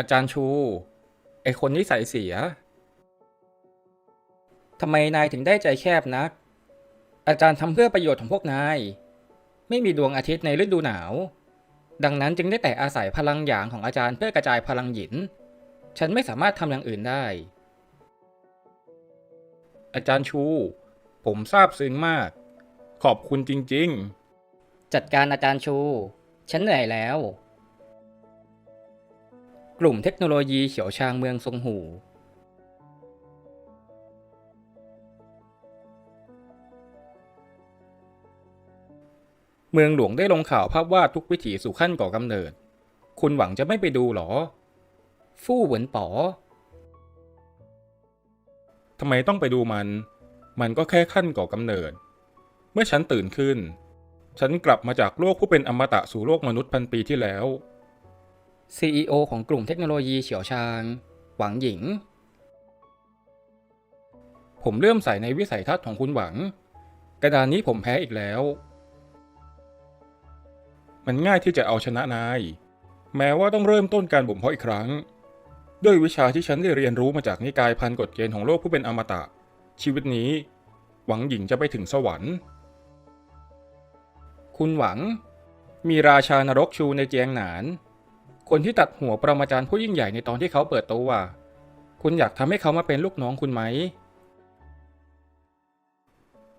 อาจารย์ชู ไอคนนิสัยเสีย ทำไมนายถึงได้ใจแคบนัก อาจารย์ทำเพื่อประโยชน์ของพวกนาย ไม่มีดวงอาทิตย์ในฤดูหนาว ดังนั้นจึงได้แต่อาศัยพลังหยางของอาจารย์เพื่อกระจายพลังหยิน ฉันไม่สามารถทำอย่างอื่นได้ อาจารย์ชู ผมซาบซึ้งมาก ขอบคุณจริง ๆ จัดการอาจารย์ชู ฉันเหนื่อยแล้ว กลุ่มเทคโนโลยีเฉียวชางเมืองซงหู เมืองหลวงได้ลงข่าวภาพวาดทุกวิถีสู่ขั้นก่อกำเนิด คุณหวังจะไม่ไปดูหรอ ฟู่เหวินป๋อทำไมต้องไปดูมัน มันก็แค่ขั้นก่อกำเนิด เมื่อฉันตื่นขึ้น ฉันกลับมาจากโลกผู้เป็นอมตะสู่โลกมนุษย์พันปีที่แล้ว CEO ของกลุ่มเทคโนโลยีเฉียวชาง หวังหญิง ผมเริ่มใส่ในวิสัยทัศน์ของคุณหวัง กระดานนี้ผมแพ้อีกแล้ว มันง่ายที่จะเอาชนะนาย แม้ว่าต้องเริ่มต้นการบ่มเพาะอีกครั้ง ด้วยวิชาที่ฉันได้เรียนรู้มาจากนิกายพันกฎเกณฑ์ของโลกผู้เป็นอมตะ ชีวิตนี้ หวังหญิงจะไปถึงสวรรค์ คุณหวัง มีราชานรกชูในเจียงหนาน คนที่ตัดหัวปรมาจารย์ผู้ยิ่งใหญ่ในตอนที่เขาเปิดตัวคุณอยากทำให้เขามาเป็นลูกน้องคุณไหม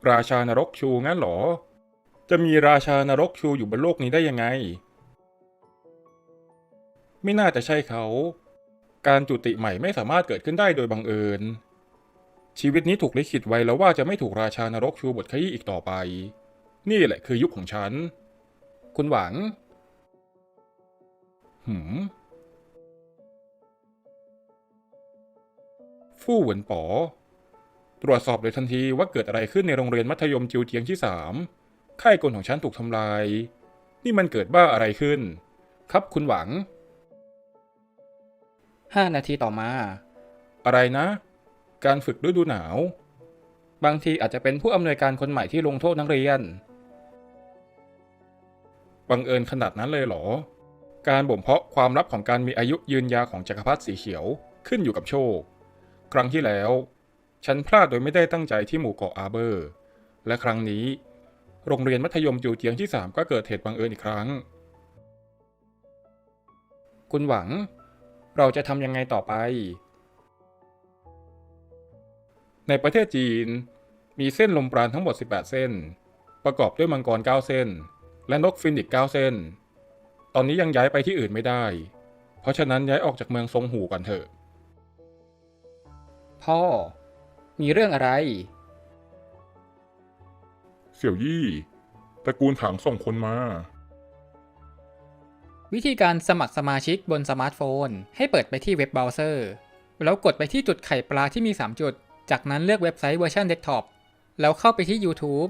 ราชานรกชูงั้นหรอ จะมีราชานรกชูอยู่บนโลกนี้ได้ยังไง ไม่น่าจะใช่เขา การจุติใหม่ไม่สามารถเกิดขึ้นได้โดยบังเอิญ ชีวิตนี้ถูกลิขิตไว้แล้วว่าจะไม่ถูกราชานรกชูบทขยี้อีกต่อไป นี่แหละคือยุคของฉัน คุณหวัง หืมฟู่เหวินป๋อ ตรวจสอบเลยทันทีว่าเกิดอะไรขึ้นในโรงเรียนมัธยมจิวเจียงที่สามค่ายกลของฉันถูกทำลาย นี่มันเกิดบ้าอะไรขึ้น ครับคุณหวัง ห้านาทีต่อมา อะไรนะ การฝึกฤดูหนาว บางทีอาจจะเป็นผู้อำนวยการคนใหม่ที่ลงโทษนักเรียน บังเอิญขนาดนั้นเลยเหรอ การบ่มเพาะความลับของการมีอายุยืนยาวของจักรพรรดิสีเขียวขึ้นอยู่กับโชค ครั้งที่แล้ว ฉันพลาดโดยไม่ได้ตั้งใจที่หมู่เกาะอาเบอร์ และครั้งนี้ โรงเรียนมัธยมจิวเจียงที่ 3 ก็เกิดเหตุบังเอิญอีกครั้ง คุณหวัง เราจะทำยังไงต่อไป ในประเทศจีน มีเส้นลมปราณทั้งหมด 18 เส้น ประกอบด้วยมังกร 9 เส้น และนกฟินิก 9 เส้น ตอนนี้ยังย้ายไปที่อื่นไม่ได้ เพราะฉะนั้นย้ายออกจากเมืองซงหูก่อนเถอะ พ่อ มีเรื่องอะไร เสี่ยวยี่ตระกูลถางส่งคนมา วิธีการสมัครสมาชิกบนสมาร์ทโฟน ให้เปิดไปที่เว็บเบราว์เซอร์ แล้วกดไปที่จุดไข่ปลาที่มี 3 จุด จากนั้นเลือกเว็บไซต์เวอร์ชันเดสก์ท็อป แล้วเข้าไปที่ YouTube